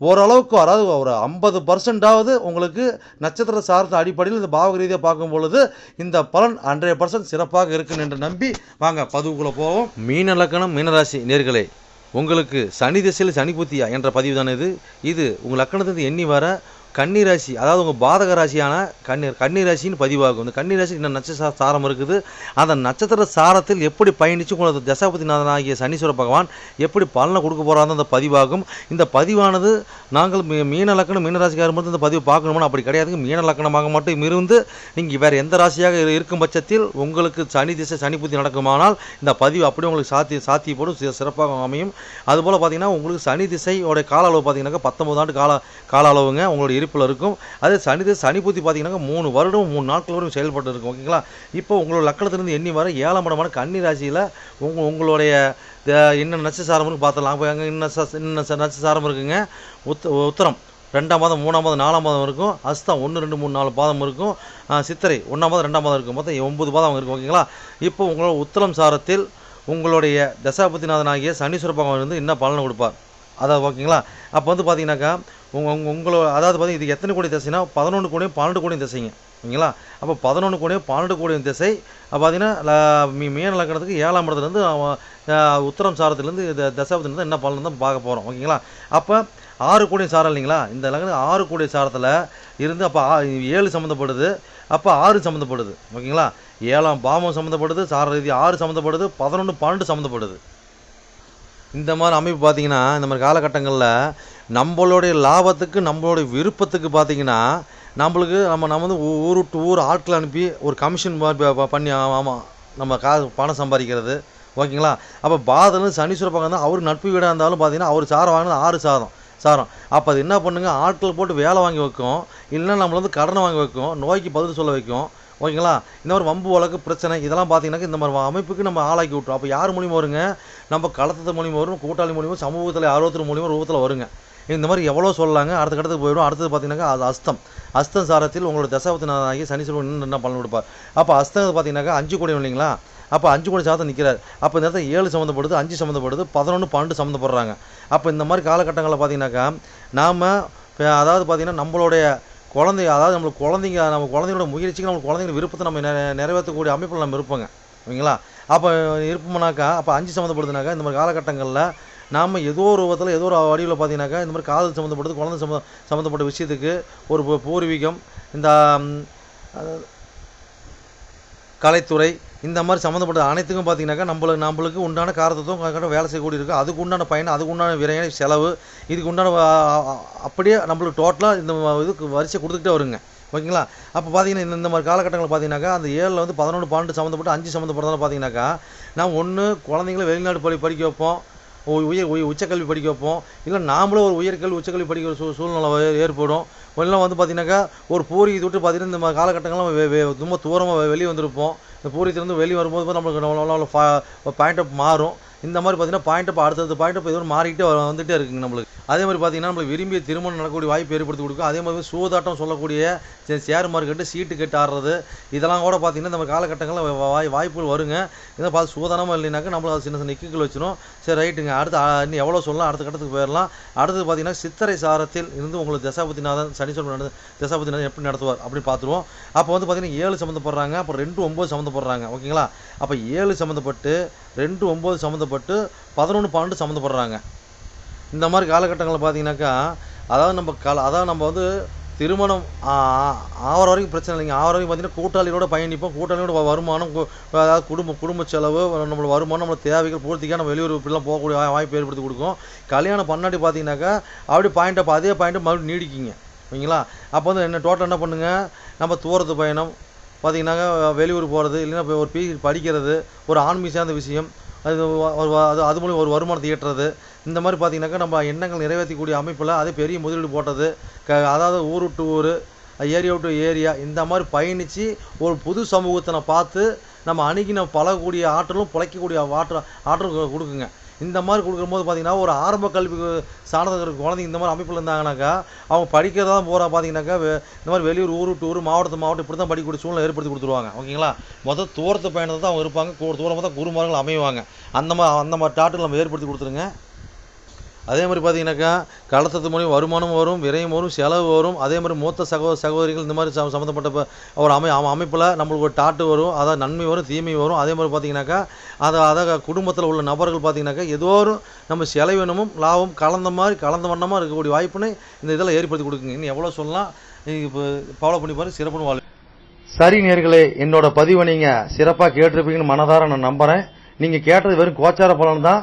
ஓரளவுக்கு அதாவது ஒரு ஐம்பது பர்சன்டாவது உங்களுக்கு நட்சத்திர சார்ந்த அடிப்படையில் இந்த பாவக ரீதியாக பார்க்கும் பொழுது இந்த பலன் ஹண்ட்ரட் பர்சன்ட் சிறப்பாக இருக்கும் என்று நம்பி வாங்க பதிவுக்குள்ளே போவோம். மீன லக்கணம் மீனராசி நேர்களே உங்களுக்கு சனி திசையில் சனி புத்தியா என்ற பதிவு தான் இது? இது உங்கள் லக்கணத்துக்கு எண்ணி வர கன்னி ராசி அதாவது உங்கள் பாதக ராசியான கன்னி கன்னி ராசின்னு பதிவாகும். இந்த கன்னி ராசி இன்னும் நட்சத்திர சாரம் இருக்குது? அந்த நட்சத்திர சாரத்தில் எப்படி பயணித்து உங்களது தசாபதிநாதனாகிய சனீஸ்வர பகவான் எப்படி பலனை கொடுக்க போகிறாங்க அந்த பதிவாகும். இந்த பதிவானது நாங்கள் மீ மீன லக்கணம் மீன ராசிக்காரர் மட்டும் இந்த பதிவு பார்க்கணும்னா அப்படி கிடையாதுங்க மீன லக்கணமாக மட்டும் இருந்து நீங்கள் வேறு எந்த ராசியாக இருக்கும் பட்சத்தில் உங்களுக்கு சனி திசை சனி புத்தி நடக்குமானால் இந்த பதிவு அப்படியே உங்களுக்கு சாத்தி சாத்தியப்படும் சிறப்பாக அமையும். அதுபோல் பார்த்தீங்கன்னா உங்களுக்கு சனி திசையோட கால அளவு பார்த்தீங்கன்னாக்கா பத்தொம்பது ஆண்டு கால கால அளவுங்க. உங்களுடைய இருப்பில் இருக்கும். அதே சனி சனி புத்தி பார்த்தீங்கன்னாக்கா மூணு வருடம் மூணு நாட்கள் வரைக்கும் செயல்பட்டு இருக்கும். ஓகேங்களா? இப்போ உங்களோட லக்கணத்திலிருந்து எண்ணி வர ஏழாம் இடமான கன்னி ராசியில் உங்க உங்களுடைய த- என்ன நட்சசாரம்னு இருக்கு பார்த்துடலாம் எங்கே இன்னும் ச- ச- நட்சசாரம் இருக்குங்க? உத் உத்தரம். ரெண்டாம் மாதம் மூணாம் மாதம் நாலாம் மாதம் இருக்கும். அஸ்தம் ஒன்று ரெண்டு மூணு நாலு பாதம் இருக்கும். சித்திரை ஒன்றாம் மாதம் ரெண்டாம் மாதம் இருக்கும். மொத்தம் ஒம்பது பாதம் இருக்கும். ஓகேங்களா? இப்போ உங்களோட உத்தரம் சாரத்தில் உங்களுடைய தசாபதிநாதனாகிய சனீஸ்வர பகவான் வந்து என்ன பலனை கொடுப்பார்? அதாவது ஓகேங்களா? அப்போ வந்து பார்த்தீங்கன்னாக்கா உங்க உங்க- உங்களோட அதாவது பார்த்தீங்கன்னா இது எத்தனை கோடி திசைனா பதினொன்று கோடியும் பன்னெண்டு கோடியும் திசைங்க. ஓகேங்களா? அப்போ பதினொன்று கோடியும் பன்னெண்டு கோடியும் திசை அப்போ பார்த்தீங்கன்னா மீ மீன லக்கணத்துக்கு ஏழாம் இடத்துலேருந்து உத்தரம் சாரத்துலேருந்து இந்த என்ன பலன் தான் பார்க்க போகிறோம் ஓகேங்களா? அப்போ ஆறு கோடி சாரம் இல்லைங்களா? இந்த லக்னம் ஆறு கோடி சாரத்தில் இருந்து அப்போ ஏழு சம்மந்தப்படுது அப்போ ஆறு சம்மந்தப்படுது ஓகேங்களா? ஏழாம் பாவம் சம்மந்தப்படுது சார ரீதி ஆறு சம்மந்தப்படுது பதினொன்று பன்னெண்டு சம்மந்தப்படுது இந்த மாதிரி அமைப்பு பார்த்தீங்கன்னா இந்த மாதிரி காலகட்டங்களில் நம்மளுடைய லாபத்துக்கு நம்மளுடைய விருப்பத்துக்கு பார்த்தீங்கன்னா நம்மளுக்கு நம்ம நம்ம வந்து ஊ- ஊர் விட்டு ஊர் ஆட்கள் அனுப்பி ஒரு கமிஷன் பண்ணி ஆமாம் நம்ம காசு பணம் சம்பாதிக்கிறது. ஓகேங்களா? அப்போ பாதலும் சனீஸ்வர பக்கம் தான் அவர் நட்பு வீடாக இருந்தாலும் பார்த்தீங்கன்னா அவர் சாரம் வாங்கினது ஆறு சாதம் சாரம். அப்போ அது என்ன பண்ணுங்க? ஆட்கள் போட்டு வேலை வாங்கி வைக்கும். இல்லைன்னா நம்மளை வந்து கடனை வாங்கி வைக்கும். நோய்க்கு பதில் சொல்ல வைக்கும். ஓகேங்களா? இந்த மாதிரி வம்பு வழக்கு பிரச்சனை இதெல்லாம் பார்த்தீங்கன்னா இந்த மாதிரி அமைப்புக்கு நம்ம ஆளாக்கி விட்டுரும். அப்போ யார் மூலியமாக வருங்க? நம்ம களத்தத்து மூலியமாக வரும் கூட்டாளி மூலியமாக சமூகத்தில் ஆர்வத்தின் மூலியமாக ரூபத்தில் வருங்க. இந்த மாதிரி எவ்வளோ சொல்லலாங்க? அடுத்த கட்டத்துக்கு போயிடும் அடுத்தது பார்த்தீங்கன்னாக்கா அது அஸ்தம். அஸ்தம் சாரத்தில் உங்களோட தசாபத்தினாகி சனீஸ்வரன் இன்னும் என்ன பலன் கொடுப்பார். அப்போ அஸ்தம் பார்த்தீங்கன்னாக்கா அஞ்சு கோடி இல்லைங்களா? அப்போ அஞ்சு கோடி சாதம் நிற்கிறார் அப்போ இந்த இடத்துல ஏழு சம்மந்தப்படுது அஞ்சு சம்மந்தப்படுது பதினொன்று பன்னெண்டு சம்மந்தப்படுறாங்க. அப்போ இந்த மாதிரி காலகட்டங்களில் பார்த்தீங்கன்னாக்கா நாம் அதாவது பார்த்தீங்கன்னா நம்மளுடைய குழந்தை அதாவது நம்மளுக்கு குழந்தைங்க நம்ம குழந்தைங்களோட முயற்சிக்கு நம்ம குழந்தைங்க விருப்பத்தை நம்ம நிறைவேற்றக்கூடிய அமைப்பில் நம்ம இருப்போங்க. ஓகேங்களா அப்போ இருப்போம்னாக்கா அப்போ அஞ்சு சம்மந்தப்படுதுனாக்கா இந்த மாதிரி காலகட்டங்களில் நாம் ஏதோ ஒரு விதத்தில் ஏதோ ஒரு வடிவில் பார்த்தீங்கன்னாக்கா இந்த மாதிரி காதல் சம்மந்தப்பட்டது குழந்தை சம்மந்த சம்மந்தப்பட்ட விஷயத்துக்கு ஒரு பூ- பூர்வீகம் இந்த கலைத்துறை இந்த மாதிரி சம்மந்தப்பட்ட அனைத்துக்கும் பார்த்தீங்கன்னாக்கா நம்மளுக்கு நம்மளுக்கு உண்டான காரத்துவம் கரெக்டாக வேலை செய்யக்கூடிய இருக்குது அதுக்கு உண்டான பயன் அதுக்கு உண்டான விரையான செலவு இதுக்கு உண்டான அப்படியே நம்மளுக்கு டோட்டலாக இந்த இதுக்கு வரிசை கொடுத்துக்கிட்டே வருங்க. ஓகேங்களா? அப்போ பார்த்தீங்கன்னா இந்த இந்த மாதிரி காலகட்டங்களில் பார்த்தீங்கன்னாக்கா அந்த ஏழில் வந்து பதினொன்று பன்னெண்டு சம்மந்தப்பட்டு அஞ்சு சம்மந்தப்பட்டதெல்லாம் பார்த்தீங்கன்னாக்கா நான் ஒன்று குழந்தைங்கள வெளிநாடு படி படிக்க வைப்போம். உயர் உய- உச்சக்கல்வி படிக்க வைப்போம். இல்லை நாமளும் ஒரு உயர்கல்வி உச்சக்கல்வி படிக்கிற சூ சூழ்நிலை ஏற்படும். இல்லை வந்து பார்த்தீங்கன்னாக்கா ஒரு பூரி விட்டு பார்த்தீங்கன்னா இந்த மாதிரி காலகட்டங்கள்லாம் ரொம்ப தூரமாக வெளியே வந்திருப்போம். இந்த பூரியத்திலேருந்து வெளியே வரும்போது நம்மளுக்கு பாயிண்ட் ஆஃப் மாறும். இந்த மாதிரி பார்த்தீங்கன்னா பாயிண்ட் இப்போ அடுத்தடுத்த பாயிண்ட் அப் ஏதோ மாறிக்கிட்டே வந்துட்டே இருக்குங்க நம்மளுக்கு. அதே மாதிரி பார்த்தீங்கன்னா நம்மளுக்கு விரும்பிய திருமணம் நடக்கக்கூடிய வாய்ப்பு ஏற்படுத்தி கொடுக்கும் அதே மாதிரி சூதாட்டம் சொல்லக்கூடிய ஷேர் மார்க்கெட்டு சீட்டு கட்டு ஆடுறது இதெல்லாம் கூட பார்த்தீங்கன்னா நம்ம காலகட்டங்களில் வாய் வாய்ப்புகள் வருங்க. இதை பார்த்து சூதானமாக இல்லைனாக்கா நம்மளுக்கு அது சின்ன சின்ன நிக்குகள் வச்சிடும் சரி ரைட்டுங்க அடுத்து இன்னும் எவ்வளோ சொல்லலாம்? அடுத்த கட்டத்துக்கு போயிடலாம். அடுத்தது பார்த்தீங்கன்னா சித்திரை சாரத்தில் இருந்து உங்களுக்கு தசாபதிநாதன் சனீஸ்வரன் நடந்து தசாபதிநாதன் எப்படி நடத்துவார் அப்படின்னு பார்த்துருவோம். அப்போ வந்து பார்த்தீங்கன்னா ஏழு சம்மந்தப்படுறாங்க. அப்புறம் ரெண்டு ஒம்பது சம்மந்தப்படுறாங்க. ஓகேங்களா? அப்போ ஏழு சம்மந்தப்பட்டு ரெண்டு ஒம்பது சம்மந்தப்பட்டு பதினொன்று பன்னெண்டு சம்மந்தப்படுறாங்க. இந்த மாதிரி காலகட்டங்களில் பார்த்தீங்கன்னாக்கா அதாவது நம்ம கால அதாவது நம்ம வந்து திருமணம் ஆ- ஆகிற வரைக்கும் பிரச்சனை இல்லைங்க. ஆகிற வரைக்கும் பார்த்தீங்கன்னா கூட்டாளியோட பயணிப்போம். கூட்டாளியோட வருமானம் அதாவது குடும்ப குடும்ப செலவு நம்மளோட வருமானம் நம்மளோட தேவைகள் பூர்த்திக்காக நம்ம வெளியூர் இப்படிலாம் போகக்கூடிய வா- வாய்ப்பு ஏற்படுத்தி கொடுக்கும். கல்யாணம் பண்ணாடி பார்த்தீங்கன்னாக்கா அப்படி பாயிண்ட் அப்போ அதே பாயிண்ட் மறுபடியும் நீடிக்குங்க. ஓகேங்களா? அப்போ வந்து என்ன டோட்டல் என்ன பண்ணுங்க? நம்ம தூரத்து பயணம் பார்த்தீங்கன்னாக்கா வெளியூர் போகிறது இல்லைன்னா இப்போ ஒரு பிஜி படிக்கிறது ஒரு ஆன்மீக சார்ந்த விஷயம் அது அது அது மூலியம் ஒரு வருமானத்தை ஈட்டுறது இந்த மாதிரி பார்த்தீங்கன்னாக்கா நம்ம எண்ணங்கள் நிறைவேற்றக்கூடிய அமைப்பில் அதே பெரிய முதலீடு போட்டது க அதாவது ஊர் விட்டு ஊர் ஏரியா விட்டு ஏரியா இந்த மாதிரி பயணித்து ஒரு புது சமூகத்தை நான் பார்த்து நம்ம அணுகி நம்ம பழகக்கூடிய ஆற்றலும் பிழைக்கக்கூடிய ஆற்றல் ஆற்றல் கொடுக்குங்க. இந்த மாதிரி கொடுக்கும்போது பார்த்தீங்கன்னா ஒரு ஆரம்ப கல்வி சார்ந்த இருக்கிற குழந்தைங்க இந்த மாதிரி அமைப்பில் இருந்தாங்கனாக்கா அவங்க படிக்கிறதா போகிறா பார்த்தீங்கன்னாக்கா இந்த மாதிரி வெளியூர் ஊர் டூர் ஊர் மாவட்டத்து மாவட்டம் இப்படி தான் படிக்கக்கூடிய சூழ்நிலை ஏற்படுத்தி கொடுத்துருவாங்க. ஓகேங்களா? மொதல் தூரத்து பயணத்தை தான் அவங்க இருப்பாங்க. தூரமாக தான் குருமார்கள் அமைவாங்க. அந்த மாதிரி அந்த மாதிரி டாட்டில் நம்ம ஏற்படுத்தி கொடுத்துருங்க. அதே மாதிரி பார்த்தீங்கன்னாக்கா கலத்தத்து மூலியம் வருமானம் வரும் விரயம் வரும் செலவு வரும். அதே மாதிரி மூத்த சகோதர சகோதரிகள் இந்த மாதிரி சம்ம- சம்மந்தப்பட்ட ஒரு அமை அமைப்பில் நம்மளுக்கு ஒரு டாட்டு வரும் அதாவது நன்மை வரும் தீமை வரும். அதே மாதிரி பார்த்தீங்கன்னாக்கா அதை அதை குடும்பத்தில் உள்ள நபர்கள் பார்த்தீங்கன்னாக்கா ஏதோ ஒரு நம்ம செலவினமும் லாபம் கலந்த மாதிரி கலந்த வண்ணமாக இருக்கக்கூடிய வாய்ப்பினை இந்த இதில் ஏற்படுத்தி கொடுக்குங்க. இன்னும் எவ்வளோ சொல்லலாம் நீங்கள் இப்போ ஃபாலோ பண்ணி பாருங்க சிறப்புன்னு வாழ் சரி நேர்களே என்னோட பதிவை நீங்கள் சிறப்பாக கேட்டிருப்பீங்கன்னு மனதார நான் நம்புகிறேன் நீங்கள் கேட்டது வெறும் கோச்சார பலன் தான்.